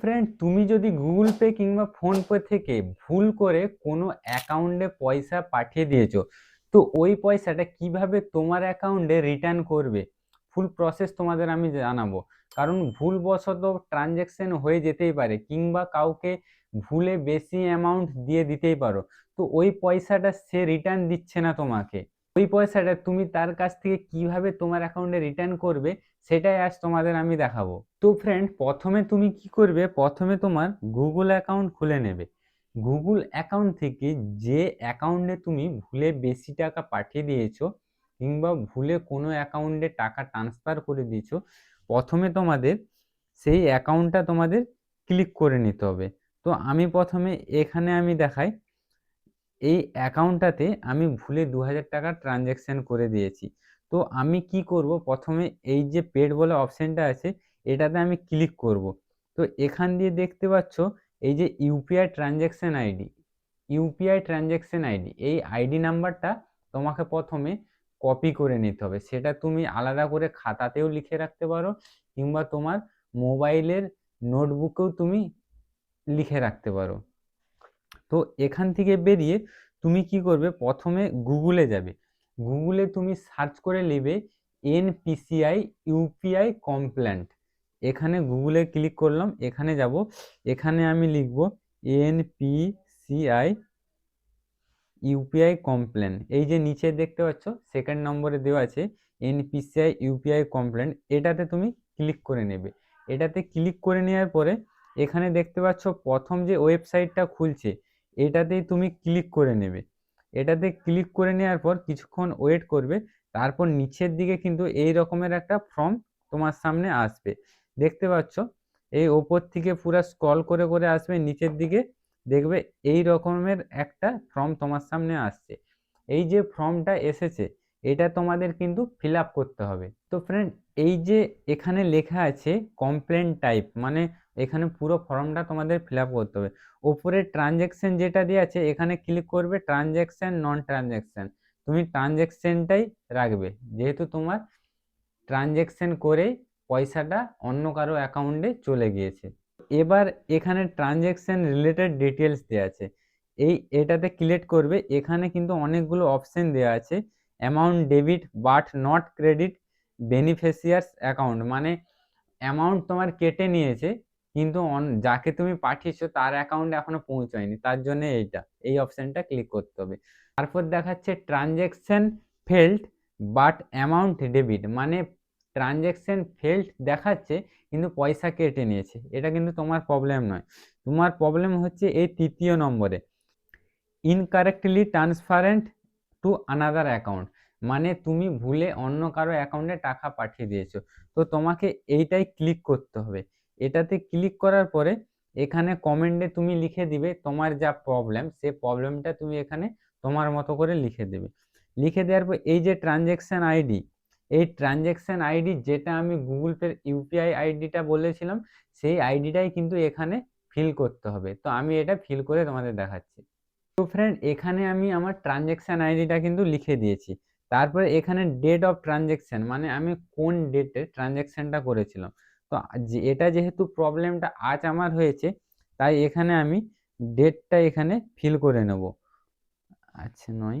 Friend তুমি যদি Google pay কিংবা ফোনপে থেকে ভুল করে কোনো অ্যাকাউন্টে পয়সা পাঠিয়ে দিয়েছ, তো ওই পয়সাটা কীভাবে তোমার অ্যাকাউন্টে রিটার্ন করবে? ফুল প্রসেস তোমাদের আমি জানাব। কারণ ভুলবশত ট্রানজ্যাকশন হয়ে যেতেই পারে, কিংবা কাউকে ভুলে বেশি অ্যামাউন্ট দিয়ে দিতেই পারো। তো ওই পয়সাটা সে রিটার্ন দিচ্ছে না তোমাকে। ওই পয়সাটা তুমি তার কাছ থেকে কীভাবে তোমার অ্যাকাউন্টে রিটার্ন করবে, সেটাই আজ তোমাদের আমি দেখাবো। তো ফ্রেন্ড প্রথমে তুমি কি করবে? প্রথমে তোমার গুগল অ্যাকাউন্ট খুলে নেবে। গুগল অ্যাকাউন্ট থেকে যে অ্যাকাউন্টে তুমি ভুলে বেশি টাকা পাঠিয়ে দিয়েছ, কিংবা ভুলে কোনো অ্যাকাউন্টে টাকা ট্রান্সফার করে দিয়েছ, প্রথমে তোমাদের সেই অ্যাকাউন্টটা তোমাদের ক্লিক করে নিতে হবে। তো আমি প্রথমে এখানে আমি দেখাই এই অ্যাকাউন্টটাতে আমি ভুলে দু হাজার টাকা ট্রানজ্যাকশন করে দিয়েছি। তো আমি কি করব? প্রথমে এই যে পেড বলে অপশানটা আছে, এটাতে আমি ক্লিক করব। তো এখান দিয়ে দেখতে পাচ্ছ, এই যে UPI transaction ID UPI transaction ID এই আইডি নাম্বারটা তোমাকে প্রথমে কপি করে নিতে হবে। সেটা তুমি আলাদা করে খাতাতেও লিখে রাখতে পারো, কিংবা তোমার মোবাইলের নোটবুকেও তুমি লিখে রাখতে পারো। তো এখান থেকে বেরিয়ে তুমি কি করবে? প্রথমে গুগলে যাবে। গুগলে তুমি সার্চ করে নেবে এনপিসিআই ইউপিআই কমপ্লেন্ট এখানে গুগলে ক্লিক করলাম, এখানে যাব। এখানে আমি লিখব এনপিসিআই ইউপিআই কমপ্লেন এই যে নিচে দেখতে পাচ্ছ সেকেন্ড নম্বরে দেওয়া আছে এনপিসিআই ইউপিআই কমপ্লেন এটাতে তুমি ক্লিক করে নেবে। এটাতে ক্লিক করে নেওয়ার পরে এখানে দেখতে পাচ্ছ প্রথম যে ওয়েবসাইটটা খুলছে, এটাতেই তুমি ক্লিক করে নেবে। এটাতে ক্লিক করে নেওয়ার পর কিছুক্ষণ ওয়েট করবে, তারপর নিচের দিকে কিন্তু এই রকমের একটা ফর্ম তোমার সামনে আসবে। দেখতে পাচ্ছ? এই ওপর থেকে পুরো স্ক্রল করে করে আসবে, নিচের দিকে দেখবে এই রকমের একটা ফর্ম তোমার সামনে আসছে। এই যে ফর্মটা এসেছে, এটা তোমাদের কিন্তু ফিল করতে হবে। তো ফ্রেন্ড এই যে এখানে লেখা আছে কমপ্লেন টাইপ মানে এখানে পুরো ফর্মটা তোমাদের ফিল আপ করতে হবে। ওপরে ট্রানজ্যাকশন যেটা দেওয়া আছে, এখানে ক্লিক করবে ট্রানজ্যাকশন নন ট্রানজ্যাকশন তুমি ট্রানজ্যাকশনটাই রাখবে। যেহেতু তোমার ট্রানজ্যাকশন করে পয়সাটা অন্য কারও অ্যাকাউন্টে চলে গিয়েছে। এবার এখানে ট্রানজ্যাকশন রিলেটেড ডিটেলস দেওয়া আছে। এই এটাতে ক্লিক করবে। এখানে কিন্তু অনেকগুলো অপশন দেওয়া আছে। Amount debit but not credit beneficiary's account মানে অ্যামাউন্ট তোমার কেটে নিয়েছে কিন্তু যাকে তুমি পাঠিয়েছো তার অ্যাকাউন্টে এখনও পৌঁছায়নি। তার জন্য এইটা, এই অপশানটা ক্লিক করতে হবে। তারপর দেখাচ্ছে transaction failed but amount debit মানে ট্রানজ্যাকশন ফেল্ড দেখাচ্ছে কিন্তু পয়সা কেটে নিয়েছে। এটা কিন্তু তোমার প্রবলেম নয়। তোমার প্রবলেম হচ্ছে এই তৃতীয় নম্বরে। Incorrectly transferred to another account মানে তুমি ভুলে অন্য কারও অ্যাকাউন্টে টাকা পাঠিয়ে দিয়েছ। তো তোমাকে এইটাই ক্লিক করতে হবে। এটাতে ক্লিক করার পরে এখানে কমেন্টে তুমি লিখে দিবে তোমার যা প্রবলেম সে প্রবলেমটা তুমি এখানে তোমার মতো করে লিখে দেবে। লিখে দেওয়ার পর এই যে ট্রানজ্যাকশন আইডি এই ট্রানজ্যাকশন আইডি যেটা আমি গুগল পের ইউপিআই আইডিটা বলেছিলাম, সেই আইডিটাই কিন্তু এখানে ফিল করতে হবে। তো আমি এটা ফিল করে তোমাদের দেখাচ্ছি। তো ফ্রেন্ড এখানে আমি আমার ট্রানজ্যাকশন আইডিটা কিন্তু লিখে দিয়েছি। তারপরে এখানে ডেট অফ ট্রানজ্যাকশন মানে আমি কোন ডেটে ট্রানজ্যাকশনটা করেছিলাম। তো এটা যেহেতু প্রবলেমটা আজ আমার হয়েছে, তাই এখানে আমি ডেটটা এখানে ফিল করে নেব। আচ্ছা নয়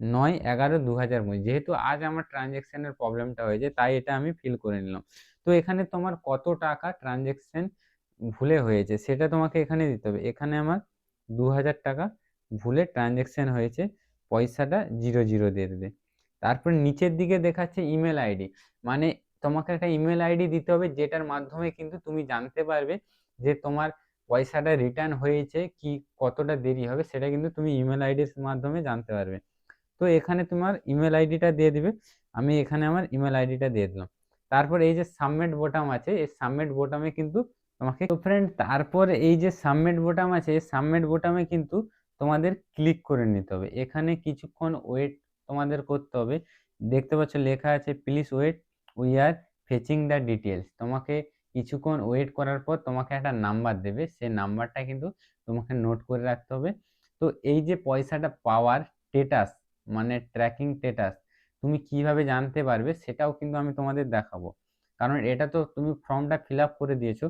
নয় এগারো দু হাজার যেহেতু আজ আমার ট্রানজ্যাকশনের প্রবলেমটা হয়েছে, তাই এটা আমি ফিল করে নিলাম। তো এখানে তোমার কত টাকা ট্রানজ্যাকশন ভুলে হয়েছে, সেটা তোমাকে এখানে দিতে হবে। এখানে আমার দু হাজার টাকা ভুলে ট্রানজ্যাকশন হয়েছে, পয়সাটা জিরো জিরো দিয়ে দেবে তারপর নিচের দিকে দেখাচ্ছে ইমেল আইডি মানে তোমাকে একটা ইমেল আইডি দিতে হবে, যেটার মাধ্যমে কিন্তু তুমি জানতে পারবে যে তোমার পয়সাটা রিটার্ন হয়েছে কি, কতটা দেরি হবে, সেটা কিন্তু তুমি ইমেল আইডির মাধ্যমে জানতে পারবে। তো এখানে তোমার ইমেল আইডিটা দিয়ে দিবে, আমি এখানে আমার ইমেল আইডিটা দিয়ে দিলাম। তারপর এই যে সাবমিট বোটাম আছে, এই সাবমিট বোটামে কিন্তু তোমাকে, তো ফ্রেন্ড তারপর এই যে সাবমিট বোটাম আছে, এই সাবমিট বোটামে কিন্তু তোমাদের ক্লিক করে নিতে হবে। এখানে কিছুক্ষণ ওয়েট তোমাদের করতে হবে। দেখতে পাচ্ছ লেখা আছে please wait we are fetching the details তোমাকে কিছুক্ষণ ওয়েট করার পর তোমাকে একটা নাম্বার দেবে। সে নাম্বারটা কিন্তু তোমাকে নোট করে রাখতে হবে। তো এই যে পয়সাটা পাওয়ার স্টেটাস মানে ট্র্যাকিং স্টেটাস তুমি কীভাবে জানতে পারবে সেটাও কিন্তু আমি তোমাদের দেখাবো। কারণ এটা তো তুমি ফর্মটা ফিল আপ করে দিয়েছ।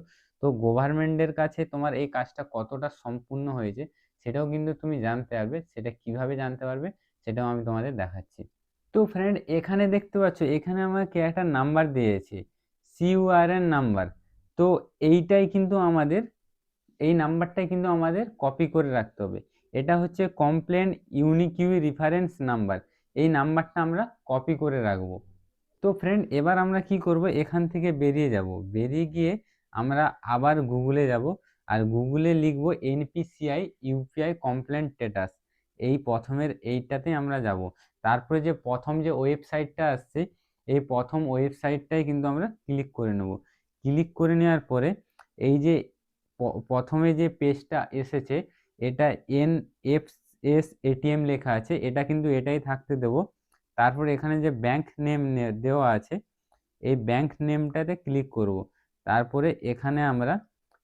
তো গভর্নমেন্টের কাছে তোমার এই কাজটা কতটা সম্পূর্ণ হয়েছে, সেটাও কিন্তু তুমি জানতে পারবে। সেটা কীভাবে জানতে পারবে, সেটাও আমি তোমাদের দেখাচ্ছি। তো ফ্রেন্ড এখানে দেখতে পাচ্ছ, এখানে আমাকে একটা নাম্বার দিয়েছে সিইউআরএন নাম্বার তো এইটাই কিন্তু আমাদের, এই নাম্বারটাই কিন্তু আমাদের কপি করে রাখতে হবে। এটা হচ্ছে কমপ্লেন ইউনিকিউ রেফারেন্স নাম্বার এই নাম্বারটা আমরা কপি করে রাখব। তো ফ্রেন্ড এবার আমরা কি করব? এখান থেকে বেরিয়ে যাব। বেরিয়ে গিয়ে আমরা আবার গুগলে যাব আর গুগলে লিখব এনপিসিআই ইউপিআই কমপ্লেন স্ট্যাটাস এই প্রথমের এইটাতে আমরা যাব। তারপরে যে প্রথম যে ওয়েবসাইটটা আসছে, এই প্রথম ওয়েবসাইটটাই কিন্তু আমরা ক্লিক করে নেব। ক্লিক করে নেওয়ার পরে এই যে প্রথমে যে পেজটা এসেছে, এটা এন এফ এস এটিএম লেখা আছে, এটা কিন্তু এটাই থাকতে দেব। তারপর এখানে যে ব্যাংক নেম দেওয়া আছে, এই ব্যাংক নেমটাতে ক্লিক করব। তারপরে এখানে আমরা,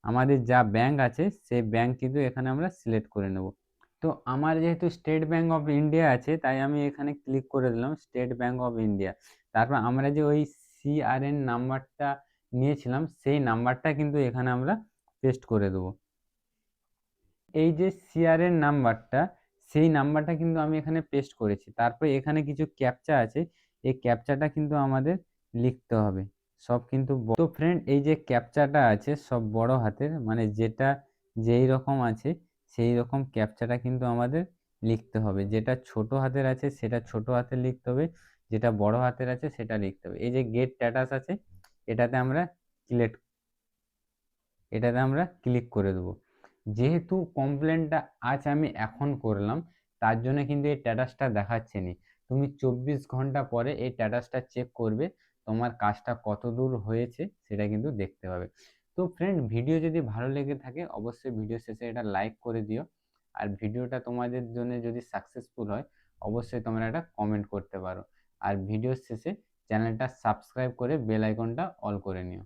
আমাদের যা ব্যাংক আছে, সেই ব্যাংক কিন্তু এখানে আমরা সিলেক্ট করে নেব। তো আমার যেহেতু স্টেট ব্যাংক অফ ইন্ডিয়া আছে, তাই আমি এখানে ক্লিক করে দিলাম স্টেট ব্যাংক অফ ইন্ডিয়া তারপর আমরা যে ওই সিআরএন নাম্বারটা নিয়েছিলাম, সেই নাম্বারটা কিন্তু এখানে আমরা পেস্ট করে দেবো। এই যে সিআরএন নাম্বারটা সেই নাম্বারটা কিন্তু আমি এখানে পেস্ট করেছি। তারপর এখানে কিছু ক্যাপচা আছে, এই ক্যাপচাটা কিন্তু আমাদের লিখতে হবে। সব কিন্তু তো ফ্রেন্ড এই যে ক্যাপচাটা আছে, সব বড় হাতের মানে যেটা যেই রকম আছে সেই রকম ক্যাপচাটা কিন্তু আমাদের লিখতে হবে। যেটা ছোট হাতের আছে, সেটা ছোট হাতে লিখতে হবে। যেটা বড় হাতের আছে, সেটা লিখতে হবে। এই যে গেট স্ট্যাটাস আছে, এটাতে আমরা ক্লিক এটাতে আমরা ক্লিক করে দেবো। যেহেতু কমপ্লেনটা আজ আমি এখন করলাম, তার জন্য কিন্তু এই স্ট্যাটাসটা দেখাচ্ছে নি। তুমি চব্বিশ ঘণ্টা পরে এই স্ট্যাটাসটা চেক করবে, তোমার কাজটা কত দূর হয়েছে, সেটা কিন্তু দেখতে পাবে। তো ফ্রেন্ড ভিডিও যদি ভালো লেগে থাকে, অবশ্যই ভিডিও শেষে এটা লাইক করে দিও। আর ভিডিওটা তোমাদের জন্য যদি সাকসেসফুল হয়, অবশ্যই তোমরা একটা কমেন্ট করতে পারো। আর ভিডিওর শেষে চ্যানেলটা সাবস্ক্রাইব করে বেল আইকনটা অল করে নিও।